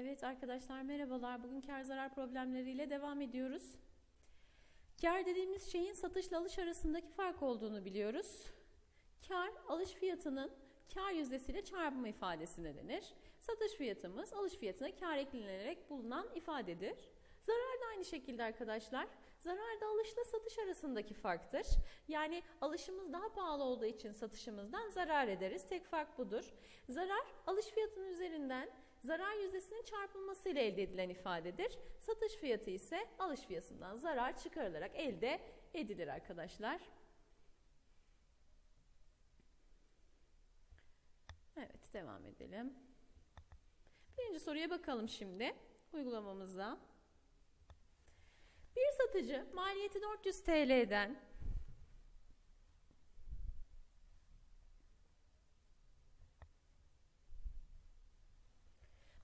Evet arkadaşlar merhabalar. Bugün kar zarar problemleriyle devam ediyoruz. Kar dediğimiz şeyin satışla alış arasındaki fark olduğunu biliyoruz. Kar alış fiyatının kar yüzdesiyle çarpımı ifadesine denir. Satış fiyatımız alış fiyatına kar eklenerek bulunan ifadedir. Zarar da aynı şekilde arkadaşlar. Zarar da alışla satış arasındaki farktır. Yani alışımız daha pahalı olduğu için satışımızdan zarar ederiz. Tek fark budur. Zarar alış fiyatının üzerinden zarar yüzdesinin çarpılmasıyla elde edilen ifadedir. Satış fiyatı ise alış fiyatından zarar çıkarılarak elde edilir arkadaşlar. Evet devam edelim. Birinci soruya bakalım şimdi uygulamamıza. Bir satıcı maliyeti 400 TL'den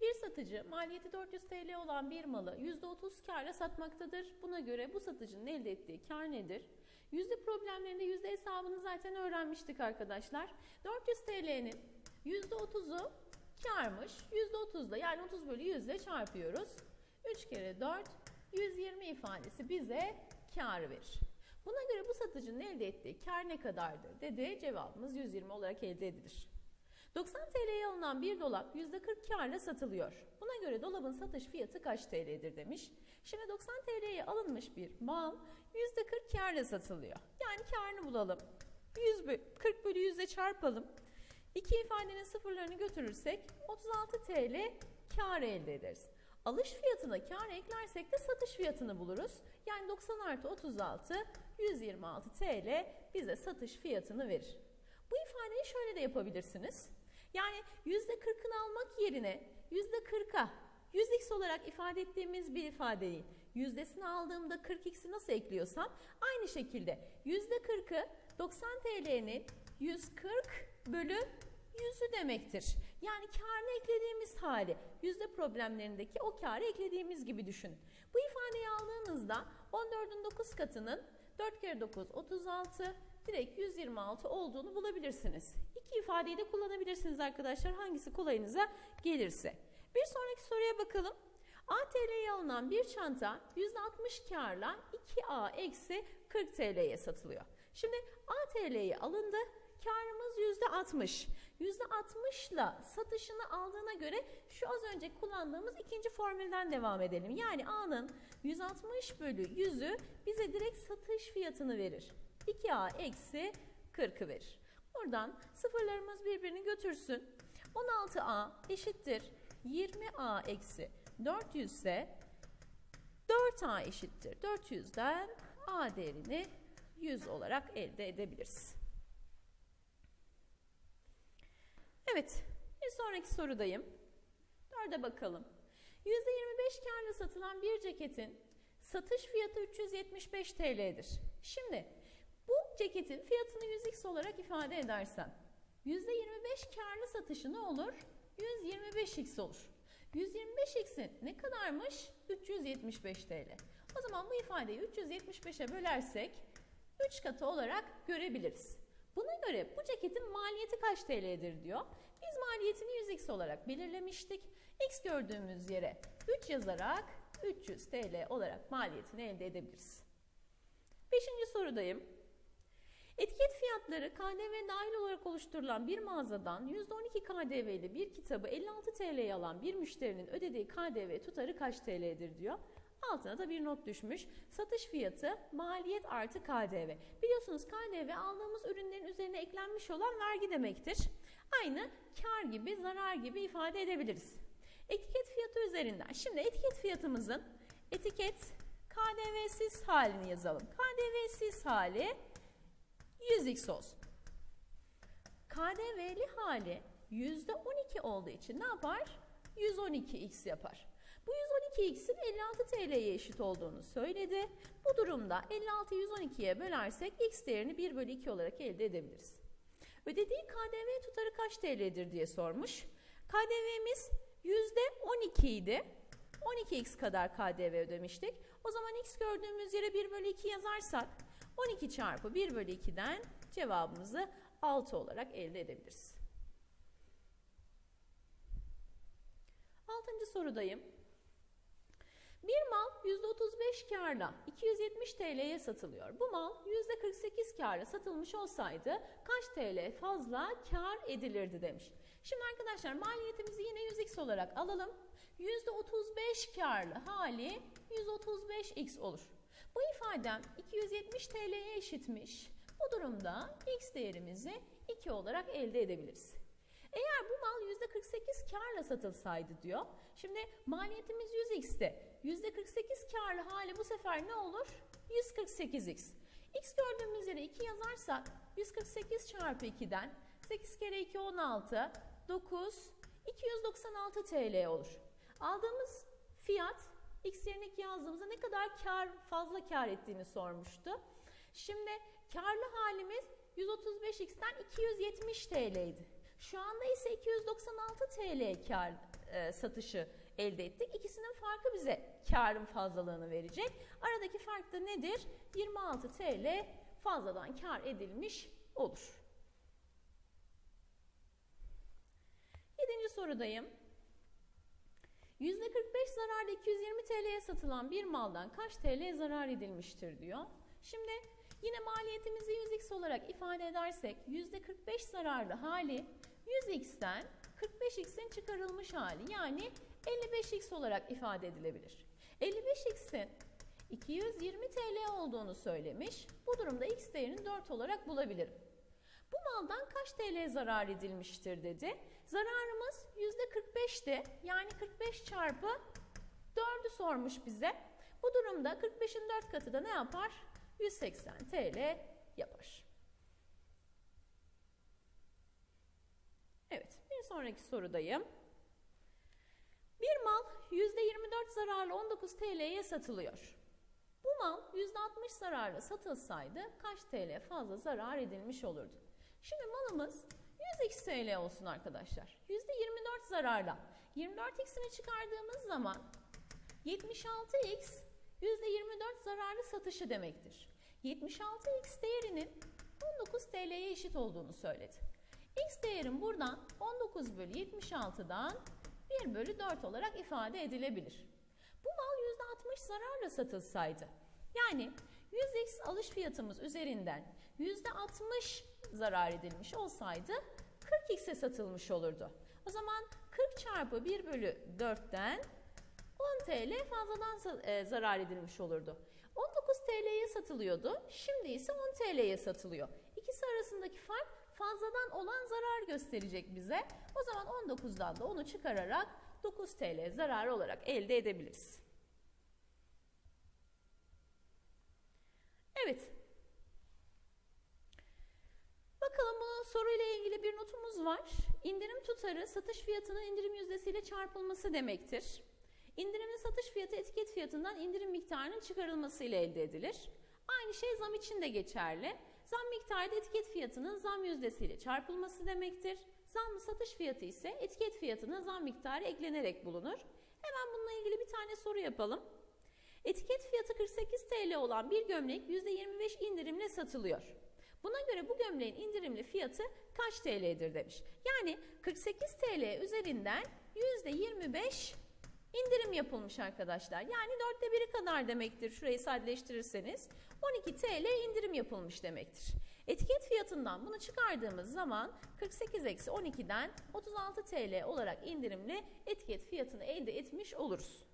Bir satıcı maliyeti 400 TL olan bir malı %30 karla satmaktadır. Buna göre bu satıcının elde ettiği kar nedir? Yüzde problemlerinde yüzde hesabını zaten öğrenmiştik arkadaşlar. 400 TL'nin %30'u karmış. %30 da yani 30 bölü 100 ile çarpıyoruz. 3 kere 4 120 ifadesi bize kar verir. Buna göre bu satıcının elde ettiği kar ne kadardır dedi. Cevabımız 120 olarak elde edilir. 90 TL'ye alınan bir dolap %40 karla satılıyor. Buna göre dolabın satış fiyatı kaç TL'dir demiş. Şimdi 90 TL'ye alınmış bir mal %40 karla satılıyor. Yani karını bulalım. 100 bölü, 40 bölü 100'e çarpalım. İki ifadenin sıfırlarını götürürsek 36 TL kar elde ederiz. Alış fiyatına kar eklersek de satış fiyatını buluruz. Yani 90 artı 36 126 TL bize satış fiyatını verir. Bu ifadeyi şöyle de yapabilirsiniz. Yani %40'ını almak yerine %40'a 100x olarak ifade ettiğimiz bir ifadeyi yüzdesini aldığımda 40x'i nasıl ekliyorsam aynı şekilde %40'ı 90 TL'nin 140 bölü yüzü demektir. Yani karını eklediğimiz hali yüzde problemlerindeki o karı eklediğimiz gibi düşünün. Bu ifadeyi aldığınızda 14'ün 9 katının 4 kere 9 36 direkt 126 olduğunu bulabilirsiniz. İki ifadeyi de kullanabilirsiniz arkadaşlar hangisi kolayınıza gelirse. Bir sonraki soruya bakalım. ATL'ye alınan bir çanta %60 karla 2A eksi 40 TL'ye satılıyor. Şimdi ATL'ye alındı. Karımız %60. %60 ile satışını aldığına göre şu az önce kullandığımız ikinci formülden devam edelim. Yani A'nın 160 bölü 100'ü bize direkt satış fiyatını verir. 2A eksi 40'ı verir. Buradan sıfırlarımız birbirini götürsün. 16A eşittir 20A eksi 400 ise 4A eşittir 400'den A değerini 100 olarak elde edebiliriz. Evet, bir sonraki sorudayım. Dörde bakalım. %25 karla satılan bir ceketin satış fiyatı 375 TL'dir. Şimdi ceketin fiyatını 100x olarak ifade edersem %25 karlı satışı ne olur? 125x olur. 125x'in ne kadarmış? 375 TL. O zaman bu ifadeyi 375'e bölersek 3 katı olarak görebiliriz. Buna göre bu ceketin maliyeti kaç TL'dir diyor. Biz maliyetini 100x olarak belirlemiştik. X gördüğümüz yere 3 yazarak 300 TL olarak maliyetini elde edebiliriz. Beşinci sorudayım. Etiket fiyatları KDV dahil olarak oluşturulan bir mağazadan %12 KDV ile bir kitabı 56 TL'ye alan bir müşterinin ödediği KDV tutarı kaç TL'dir diyor. Altına da bir not düşmüş. Satış fiyatı maliyet artı KDV. Biliyorsunuz KDV aldığımız ürünlerin üzerine eklenmiş olan vergi demektir. Aynı kar gibi, zarar gibi ifade edebiliriz. Etiket fiyatı üzerinden. Şimdi etiket fiyatımızın etiket KDV'siz halini yazalım. KDV'siz hali 100x olsun. KDV'li hali %12 olduğu için ne yapar? 112x yapar. Bu 112x'in 56 TL'ye eşit olduğunu söyledi. Bu durumda 56'yı 112'ye bölersek x değerini 1 bölü 2 olarak elde edebiliriz. Ödediği KDV tutarı kaç TL'dir diye sormuş. KDV'miz %12 idi. 12x kadar KDV ödemiştik. O zaman x gördüğümüz yere 1 bölü 2 yazarsak 12 çarpı 1 bölü 2'den cevabımızı 6 olarak elde edebiliriz. Altıncı sorudayım. Bir mal %35 karla 270 TL'ye satılıyor. Bu mal %48 karla satılmış olsaydı kaç TL fazla kar edilirdi demiş. Şimdi arkadaşlar maliyetimizi yine 100x olarak alalım. %35 karlı hali 135x olur. Bu ifadem 270 TL'ye eşitmiş. Bu durumda x değerimizi 2 olarak elde edebiliriz. Eğer bu mal %48 karla satılsaydı diyor. Şimdi maliyetimiz 100x'ti. %48 karlı hali bu sefer ne olur? 148x. x gördüğümüz yere 2 yazarsak 148 çarpı 2'den 8 kere 2 16 9 296 TL olur. Aldığımız fiyat x yerine 2 yazdığımızda ne kadar kar fazla kar ettiğini sormuştu. Şimdi karlı halimiz 135x'ten 270 TL'ydi. Şu anda ise 296 TL kar e, satışı elde ettik. İkisinin farkı bize karın fazlalığını verecek. Aradaki fark da nedir? 26 TL fazladan kar edilmiş olur. Yedinci sorudayım. %45 zararla 220 TL'ye satılan bir maldan kaç TL zarar edilmiştir diyor. Şimdi yine maliyetimizi 100x olarak ifade edersek %45 zararlı hali 100x'ten 45x'in çıkarılmış hali yani 55x olarak ifade edilebilir. 55x'in 220 TL olduğunu söylemiş. Bu durumda x değerini 4 olarak bulabilirim. Bu maldan kaç TL zarar edilmiştir dedi. Zararımız %45'ti. Yani 45 çarpı 4'ü sormuş bize. Bu durumda 45'in 4 katı da ne yapar? 180 TL yapar. Evet, bir sonraki sorudayım. Bir mal %24 zararlı 19 TL'ye satılıyor. Bu mal %60 zararla satılsaydı kaç TL fazla zarar edilmiş olurdu? Şimdi malımız 100x TL olsun arkadaşlar. %24 zararla. 24x'ini çıkardığımız zaman 76x %24 zararlı satışı demektir. 76x değerinin 19 TL'ye eşit olduğunu söyledi. X değerim buradan 19 bölü 76'dan 1 bölü 4 olarak ifade edilebilir. Bu mal %60 zararla satılsaydı, yani 100x alış fiyatımız üzerinden %60 zarar edilmiş olsaydı 40x'e satılmış olurdu. O zaman 40 çarpı 1 bölü 4'ten 10 TL fazladan e, zarar edilmiş olurdu. 19 TL'ye satılıyordu. Şimdi ise 10 TL'ye satılıyor. İkisi arasındaki fark fazladan olan zarar gösterecek bize. O zaman 19'dan da onu çıkararak 9 TL zarar olarak elde edebiliriz. Evet. Bakalım bunun soruyla bir notumuz var. İndirim tutarı satış fiyatının indirim yüzdesiyle çarpılması demektir. İndirimli satış fiyatı etiket fiyatından indirim miktarının çıkarılması ile elde edilir. Aynı şey zam için de geçerli. Zam miktarı da etiket fiyatının zam yüzdesiyle çarpılması demektir. Zamlı satış fiyatı ise etiket fiyatına zam miktarı eklenerek bulunur. Hemen bununla ilgili bir tane soru yapalım. Etiket fiyatı 48 TL olan bir gömlek %25 indirimle satılıyor. Buna göre bu gömleğin indirimli fiyatı kaç TL'dir demiş. Yani 48 TL üzerinden %25 indirim yapılmış arkadaşlar. Yani dörtte biri kadar demektir şurayı sadeleştirirseniz. 12 TL indirim yapılmış demektir. Etiket fiyatından bunu çıkardığımız zaman 48 eksi 12'den 36 TL olarak indirimli etiket fiyatını elde etmiş oluruz.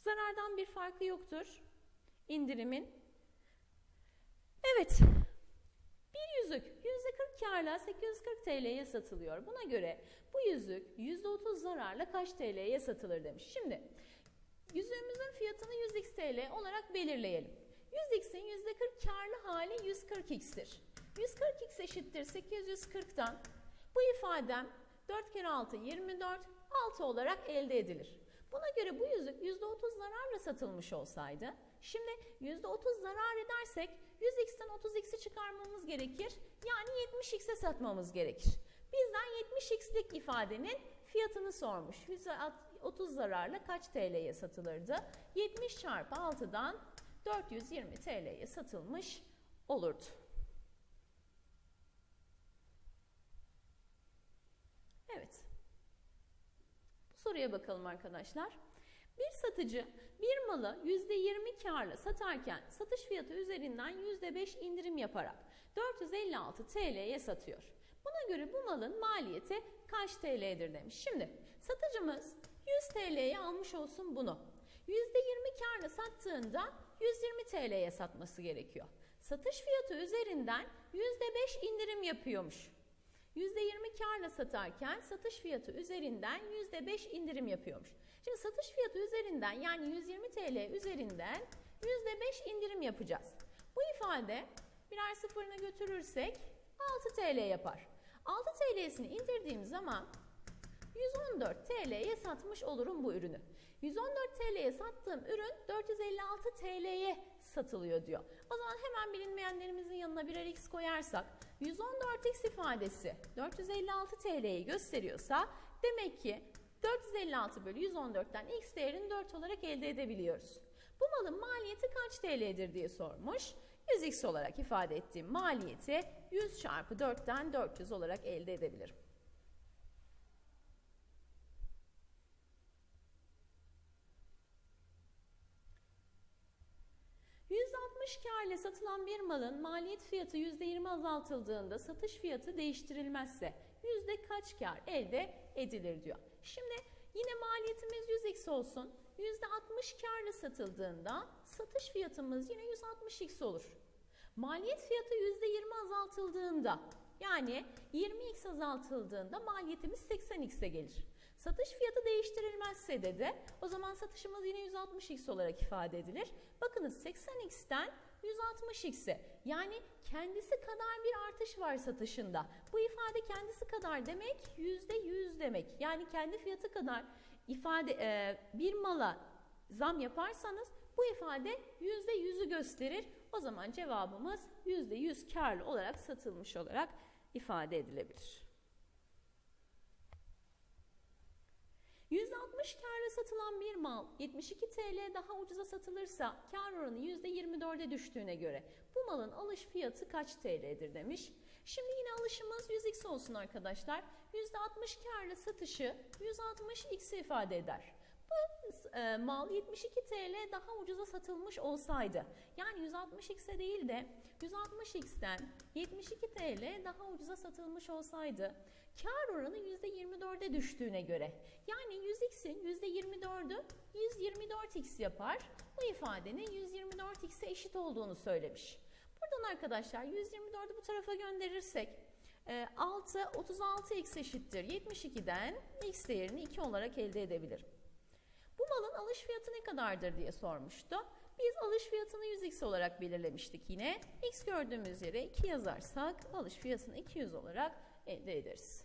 Zarardan bir farkı yoktur indirimin. Evet, bir yüzük %40 karla 840 TL'ye satılıyor. Buna göre bu yüzük %30 zararla kaç TL'ye satılır demiş. Şimdi yüzüğümüzün fiyatını 100x TL olarak belirleyelim. 100x'in %40 karlı hali 140x'tir. 140x eşittir 840'tan. Bu ifadem 4 kere 6 24, 6 olarak elde edilir. Buna göre bu yüzük %30 zararla satılmış olsaydı, şimdi %30 zarar edersek 100x'ten 30x'i çıkarmamız gerekir. Yani 70x'e satmamız gerekir. Bizden 70x'lik ifadenin fiyatını sormuş. 130 zararla kaç TL'ye satılırdı? 70 çarpı 6'dan 420 TL'ye satılmış olurdu. Evet. Bu soruya bakalım arkadaşlar. Bir satıcı bir malı %20 karla satarken satış fiyatı üzerinden %5 indirim yaparak 456 TL'ye satıyor. Buna göre bu malın maliyeti kaç TL'dir demiş. Şimdi satıcımız 100 TL'ye almış olsun bunu. %20 karla sattığında 120 TL'ye satması gerekiyor. Satış fiyatı üzerinden %5 indirim yapıyormuş. %20 karla satarken satış fiyatı üzerinden %5 indirim yapıyormuş. Şimdi satış fiyatı üzerinden yani 120 TL üzerinden %5 indirim yapacağız. Bu ifade birer sıfırını götürürsek 6 TL yapar. 6 TL'sini indirdiğim zaman 114 TL'ye satmış olurum bu ürünü. 114 TL'ye sattığım ürün 456 TL'ye satılıyor diyor. O zaman hemen bilinmeyenlerimizin yanına birer x koyarsak 114x ifadesi 456 TL'yi gösteriyorsa demek ki 456 bölü 114'ten x değerini 4 olarak elde edebiliyoruz. Bu malın maliyeti kaç TL'dir diye sormuş. 100x olarak ifade ettiğim maliyeti 100 çarpı 4'ten 400 olarak elde edebilirim. 160 kar ile satılan bir malın maliyet fiyatı %20 azaltıldığında satış fiyatı değiştirilmezse yüzde kaç kar elde edilir diyor. Şimdi yine maliyetimiz 100x olsun. %60 karla satıldığında satış fiyatımız yine 160x olur. Maliyet fiyatı %20 azaltıldığında yani 20x azaltıldığında maliyetimiz 80x'e gelir. Satış fiyatı değiştirilmezse dedi. O zaman satışımız yine 160x olarak ifade edilir. Bakınız 80x'ten 160x'e yani kendisi kadar bir artış var satışında. Bu ifade kendisi kadar demek %100 demek. Yani kendi fiyatı kadar ifade e, bir mala zam yaparsanız bu ifade %100'ü gösterir. O zaman cevabımız %100 karlı olarak satılmış olarak ifade edilebilir. 160 karla satılan bir mal 72 TL daha ucuza satılırsa kar oranı %24'e düştüğüne göre bu malın alış fiyatı kaç TL'dir demiş. Şimdi yine alışımız 100x olsun arkadaşlar. %60 karla satışı 160x ifade eder. Bu e, mal 72 TL daha ucuza satılmış olsaydı yani 160x'e değil de 160x'ten 72 TL daha ucuza satılmış olsaydı kar oranı %24'e düştüğüne göre yani 100x'in %24'ü 124x yapar. Bu ifadenin 124x'e eşit olduğunu söylemiş. Buradan arkadaşlar 124'ü bu tarafa gönderirsek 6 36x eşittir 72'den x değerini 2 olarak elde edebilirim. Bu malın alış fiyatı ne kadardır diye sormuştu. Biz alış fiyatını 100x olarak belirlemiştik yine. x gördüğümüz yere 2 yazarsak alış fiyatını 200 olarak elde ederiz.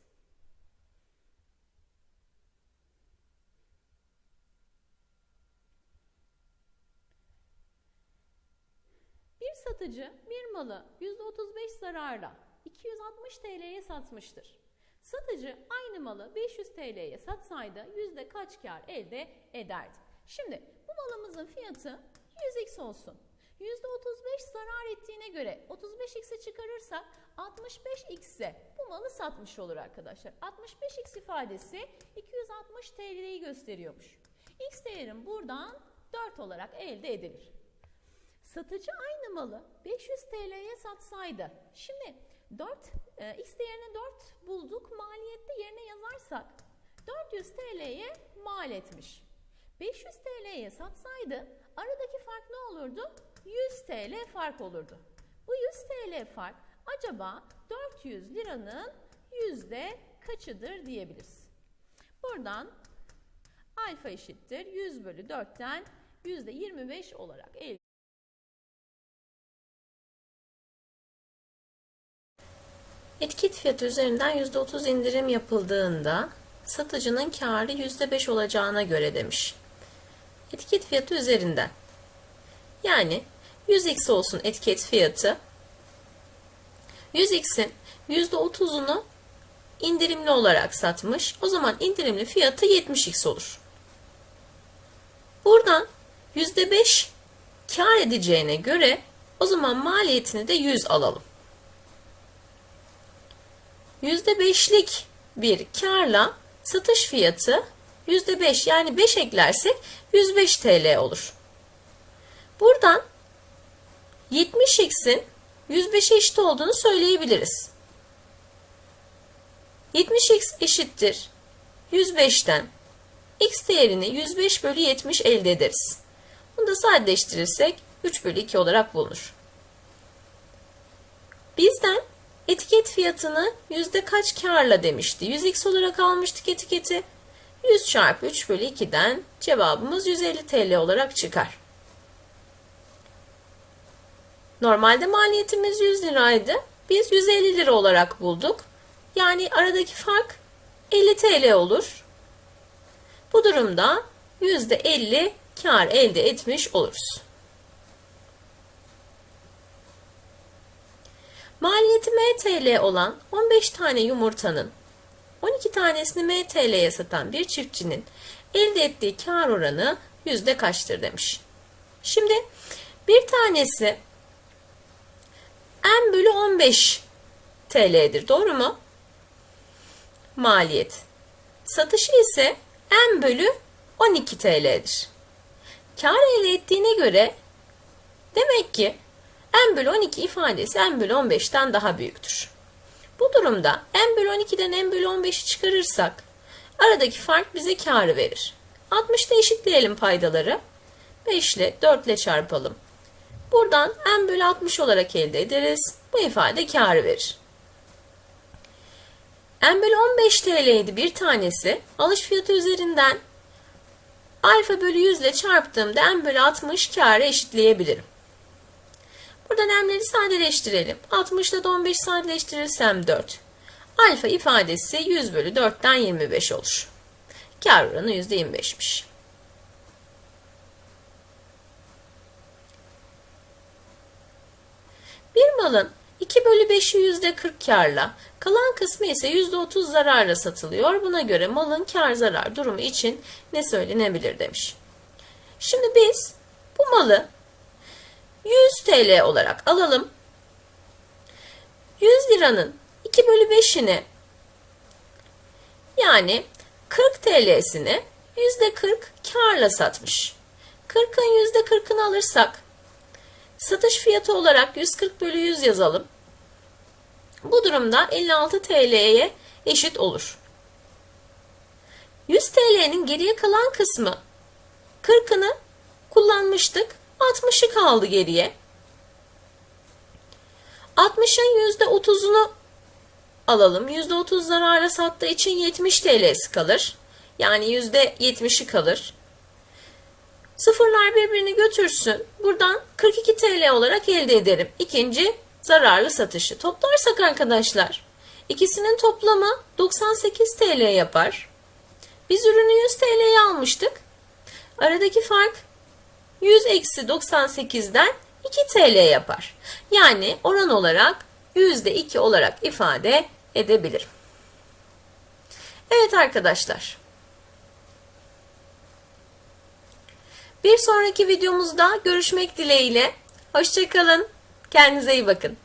Bir satıcı bir malı %35 zararla 260 TL'ye satmıştır. Satıcı aynı malı 500 TL'ye satsaydı yüzde kaç kar elde ederdi? Şimdi bu malımızın fiyatı 100x olsun. %35 zarar ettiğine göre 35x'e çıkarırsak 65x'e bu malı satmış olur arkadaşlar. 65x ifadesi 260 TL'yi gösteriyormuş. X değerim buradan 4 olarak elde edilir. Satıcı aynı malı 500 TL'ye satsaydı. Şimdi 4 e, x değerini 4 bulduk. Maliyette yerine yazarsak 400 TL'ye mal etmiş. 500 TL'ye satsaydı aradaki fark ne olurdu? 100 TL fark olurdu. Bu 100 TL fark acaba 400 liranın yüzde kaçıdır diyebiliriz. Buradan alfa eşittir 100 bölü 4'ten yüzde 25 olarak elde Etiket fiyatı üzerinden %30 indirim yapıldığında satıcının karı %5 olacağına göre demiş. Etiket fiyatı üzerinden. Yani 100x olsun etiket fiyatı. 100x'in %30'unu indirimli olarak satmış. O zaman indirimli fiyatı 70x olur. Buradan %5 kar edeceğine göre o zaman maliyetini de 100 alalım. %5'lik bir karla satış fiyatı %5 yani 5 eklersek 105 TL olur. Buradan 70x'in 105'e eşit olduğunu söyleyebiliriz. 70x eşittir 105'ten x değerini 105 bölü 70 elde ederiz. Bunu da sadeleştirirsek 3 bölü 2 olarak bulunur. Bizden etiket fiyatını yüzde kaç karla demişti. 100x olarak almıştık etiketi. 100 çarpı 3 bölü 2'den cevabımız 150 TL olarak çıkar. Normalde maliyetimiz 100 liraydı. Biz 150 lira olarak bulduk. Yani aradaki fark 50 TL olur. Bu durumda %50 kar elde etmiş oluruz. Maliyeti MTL olan 15 tane yumurtanın 12 tanesini MTL'ye satan bir çiftçinin elde ettiği kar oranı yüzde kaçtır demiş. Şimdi bir tanesi n bölü 15 TL'dir. Doğru mu? Maliyet. Satışı ise n bölü 12 TL'dir. Kar elde ettiğine göre demek ki n bölü 12 ifadesi n bölü 15'ten daha büyüktür. Bu durumda n bölü 12'den n bölü 15'i çıkarırsak aradaki fark bize karı verir. 60'da eşitleyelim paydaları. 5 ile 4 ile çarpalım. Buradan n bölü 60 olarak elde ederiz. Bu ifade karı verir. n bölü 15 TL'ydi bir tanesi. Alış fiyatı üzerinden alfa bölü 100 ile çarptığımda n bölü 60 karı eşitleyebilirim. Buradan n'leri sadeleştirelim. 60 ile 15 sadeleştirirsem 4. Alfa ifadesi 100 bölü 4'ten 25 olur. Kar oranı %25'miş. Bir malın 2 bölü 5'i %40 karla, kalan kısmı ise %30 zararla satılıyor. Buna göre malın kar zarar durumu için ne söylenebilir demiş. Şimdi biz bu malı 100 TL olarak alalım. 100 liranın 2 bölü 5'ini yani 40 TL'sini %40 karla satmış. 40'ın %40'ını alırsak satış fiyatı olarak 140 bölü 100 yazalım. Bu durumda 56 TL'ye eşit olur. 100 TL'nin geriye kalan kısmı 40'ını kullanmıştık. 60'ı kaldı geriye. 60'ın %30'unu alalım. %30 zararla sattığı için 70 TL'si kalır. Yani %70'i kalır. Sıfırlar birbirini götürsün. Buradan 42 TL olarak elde ederim. İkinci zararlı satışı. Toplarsak arkadaşlar ikisinin toplamı 98 TL yapar. Biz ürünü 100 TL'ye almıştık. Aradaki fark 100 eksi 98'den 2 TL yapar. Yani oran olarak %2 olarak ifade edebilirim. Evet arkadaşlar. Bir sonraki videomuzda görüşmek dileğiyle. Hoşçakalın. Kendinize iyi bakın.